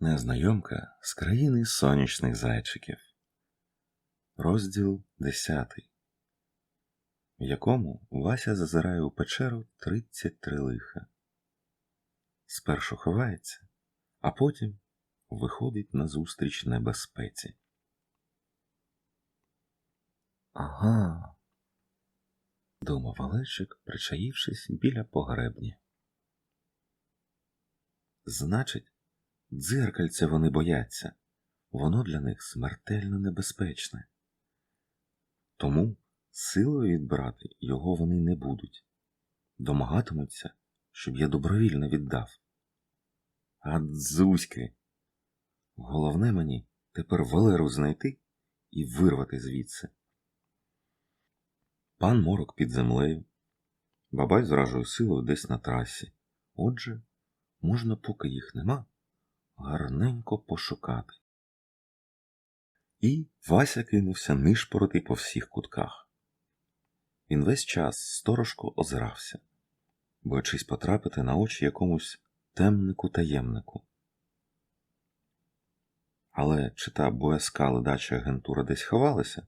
Незнайомка з країни сонячних зайчиків. Розділ 10, в якому Вася зазирає у печеру 33 лиха. Спершу ховається, а потім виходить назустріч небезпеці. Ага, думав Олежик, причаївшись біля погребні. Значить, дзеркальця вони бояться, воно для них смертельно небезпечне. Тому силою відбирати його вони не будуть, домагатимуться, щоб я добровільно віддав. А дзузьки! Головне мені тепер Валеру знайти і вирвати звідси. Пан морок під землею, бабай з вражою силою десь на трасі. Отже, можна, поки їх нема, гарненько пошукати. І Вася кинувся нишпорити по всіх кутках. Він весь час сторожко озирався, боячись потрапити на очі якомусь темнику таємнику. Але чи та боязка ледача агентура десь ховалася,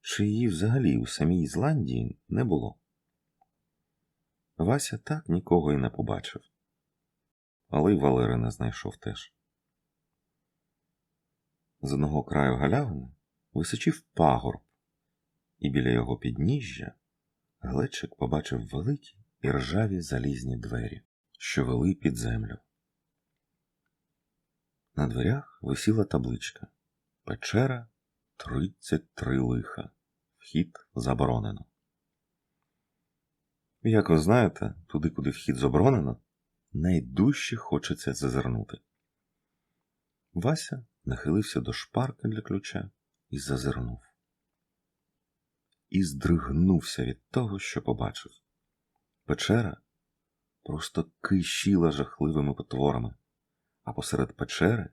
чи її взагалі у самій Ізландії не було? Вася так нікого і не побачив, але й Валери не знайшов теж. З одного краю галявини височив пагорб, і біля його підніжжя глечик побачив великі і ржаві залізні двері, що вели під землю. На дверях висіла табличка Печера 33 лиха. Вхід заборонено. Як ви знаєте, туди, куди вхід заборонено, найдужче хочеться зазирнути. Вася нахилився до шпарки для ключа і зазирнув. І здригнувся від того, що побачив. Печера просто кишіла жахливими потворами, а посеред печери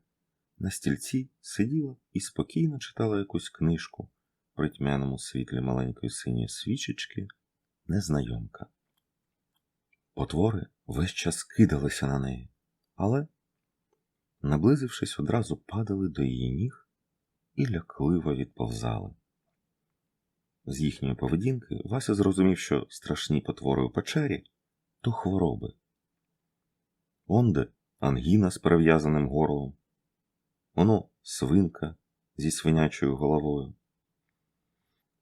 на стільці сиділа і спокійно читала якусь книжку при тьмяному світлі маленької синьої свічечки незнайомка. Потвори весь час кидалися на неї, але наблизившись, одразу падали до її ніг і лякливо відповзали. З їхньої поведінки Вася зрозумів, що страшні потвори у печері то хвороби. Онде ангіна з перев'язаним горлом, воно свинка зі свинячою головою.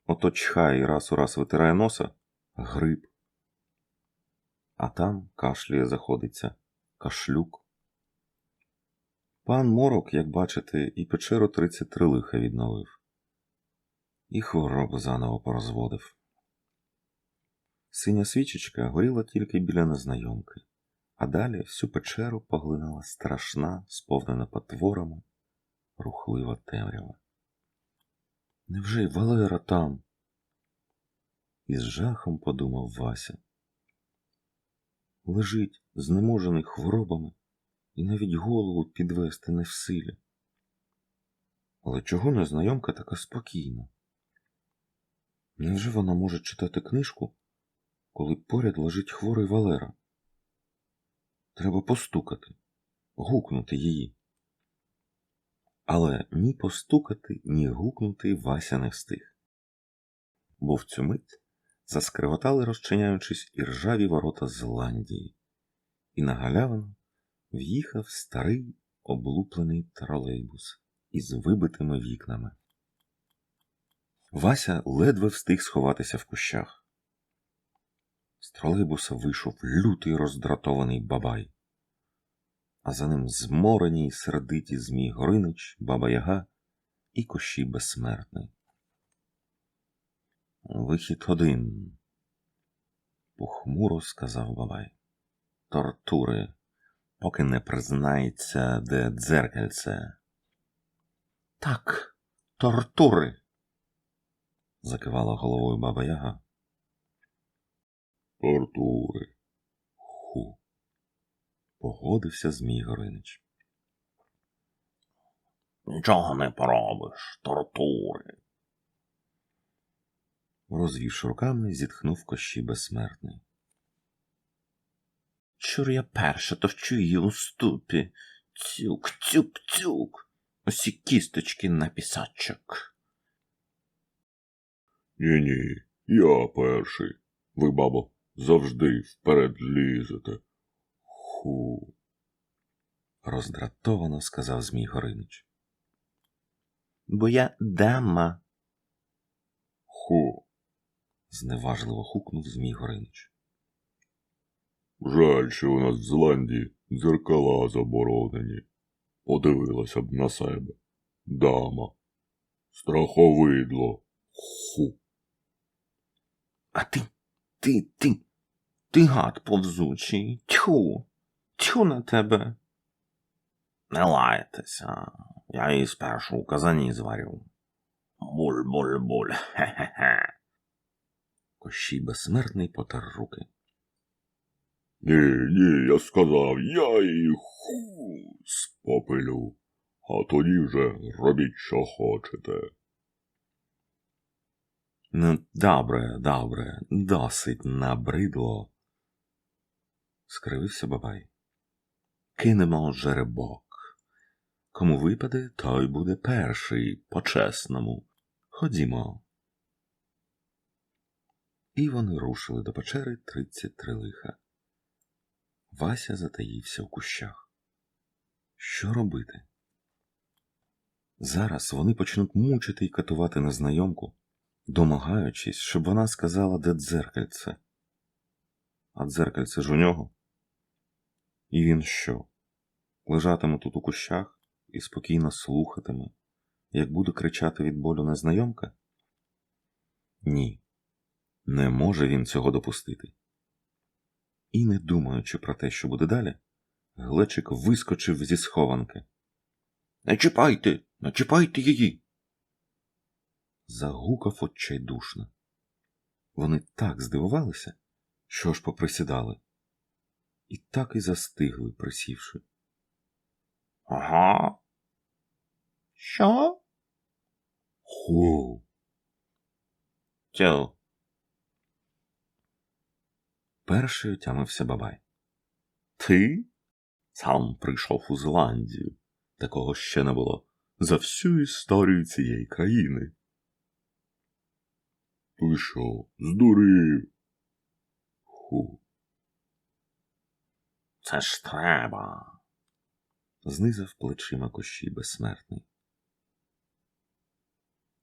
Ото чхає і раз у раз витирає носа гриб. А там кашлює заходиться кашлюк. Пан Морок, як бачите, і печеру 33 лиха відновив, і хворобу заново порозводив. Синя свічечка горіла тільки біля незнайомки, а далі всю печеру поглинала страшна, сповнена потворами, рухлива темрява. Невже й Валера там? Із жахом подумав Вася. Лежить, знеможений хворобами і навіть голову підвести не в силі. Але чого незнайомка така спокійна? Невже вона може читати книжку, коли поряд лежить хворий Валера? Треба постукати, гукнути її. Але ні постукати, ні гукнути Вася не встиг. Бо в цю мить заскриготали, розчиняючись, і ржаві ворота Зеландії, і на галявину в'їхав старий облуплений тролейбус із вибитими вікнами. Вася ледве встиг сховатися в кущах. З тролейбуса вийшов лютий роздратований бабай, а за ним зморені й сердиті Змій Горинич, Баба Яга і кощій безсмертний. Вихід один, похмуро сказав Бабай. Тортури поки не признається, де дзеркальце. Так, тортури, закивала головою баба Яга. Тортури. Ху. Погодився Змій Горинич. Нічого не поробиш, тортури. Розвівши руками, зітхнув кощі безсмертний. Чур я перша товчу її у ступі, Цюк, цюк, цюк. Усі кісточки на пісочок. Ні, ні, я перший. Ви, бабо, завжди вперед лізете. Ху. роздратовано сказав Змій Горинич. Бо я дама. Ху. Зневажливо хукнув Змій Горинич. Жаль, що у нас в Зеландії дзеркала заборонені. Подивилася б на себе. Дама. Страховидло. Ху. А ти, ти, ти, ти гад повзучий. Тьху, тьху на тебе. Не лайтеся, я її спершу у казані зварю. Буль-буль-буль, хе-хе-хе. Кощій безсмертний потер руки. Ні, ні, я сказав, я її ху спопилю. А тоді вже робіть, що хочете. Ну, добре, добре, досить набридло. Скривився бабай. Кинемо жеребок. Кому випаде, той буде перший, по-чесному. Ходімо. І вони рушили до печери тридцять три лиха. Вася затаївся в кущах. Що робити? Зараз вони почнуть мучити і катувати незнайомку, домагаючись, щоб вона сказала, де дзеркальце. А дзеркальце ж у нього. І він що? Лежатиме тут у кущах і спокійно слухатиме, як буде кричати від болю незнайомка? Ні, не може він цього допустити. І, не думаючи про те, що буде далі, Глечик вискочив зі схованки. Не чіпайте, не чіпайте її. Загукав отчайдушно. Вони так здивувалися, що аж поприсідали, і так і застигли, присівши. Ага. Що? Ху. Тю. Перший отямився бабай. Ти? Сам прийшов у Зеландію. Такого ще не було за всю історію цієї країни. Ти що, здурів? Ху. Це ж треба. знизав плечима кощій безсмертний.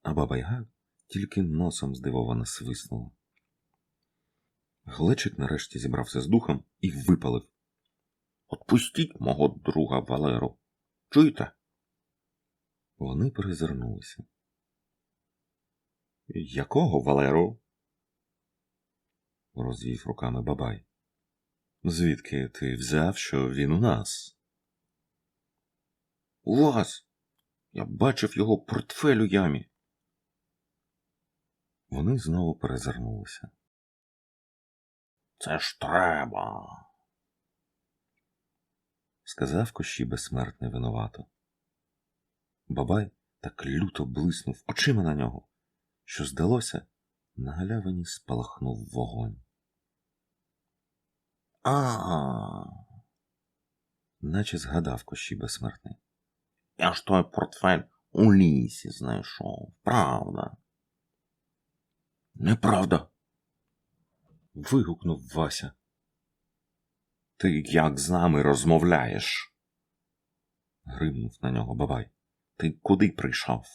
А баба Яга тільки носом здивовано свиснула. Глечик нарешті зібрався з духом і випалив. Отпустіть мого друга Валеру. Чуєте? Вони перезирнулися. Якого Валеру? розвів руками бабай. Звідки ти взяв, що він у нас? У вас. Я бачив його портфель у ямі. Вони знову перезирнулися. Це ж треба. сказав Кощій безсмертний винувато. Бабай так люто блиснув очима на нього, що, здалося, на галявині спалахнув вогонь. А, Наче згадав Кощій безсмертний. я ж той портфель у лісі знайшов. Правда. Неправда. Вигукнув Вася. Ти як з нами розмовляєш? гримнув на нього бабай. Ти куди прийшов?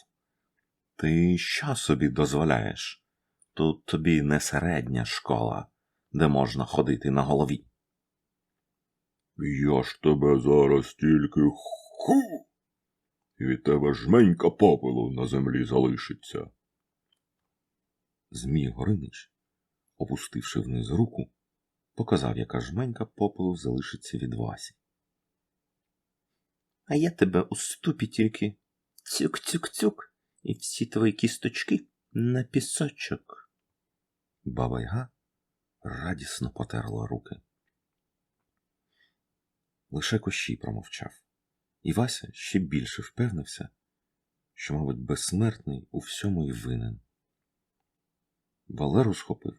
Ти що собі дозволяєш? Тут тобі не середня школа, де можна ходити на голові. Я ж тебе зараз тільки ху. І від тебе жменька попелу на землі залишиться. Змій Горинич, опустивши вниз руку, показав, яка жменька попелу залишиться від Васі. А я тебе у ступі тільки цюк-цюк-цюк, і всі твої кісточки на пісочок. Баба Яга радісно потерла руки. Лише Кощій промовчав, і Вася ще більше впевнився, що, мабуть, безсмертний у всьому і винен. Валеру схопив,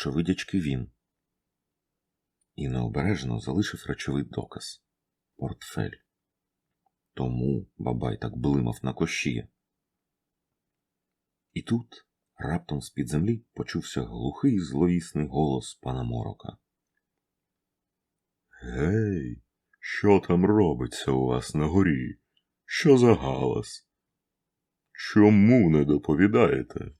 очевидячки він, і необережно залишив речовий доказ портфель. Тому бабай так блимав на кощія. І тут раптом з-під землі почувся глухий зловісний голос пана Морока. Гей, що там робиться у вас на горі? Що за галас? Чому не доповідаєте?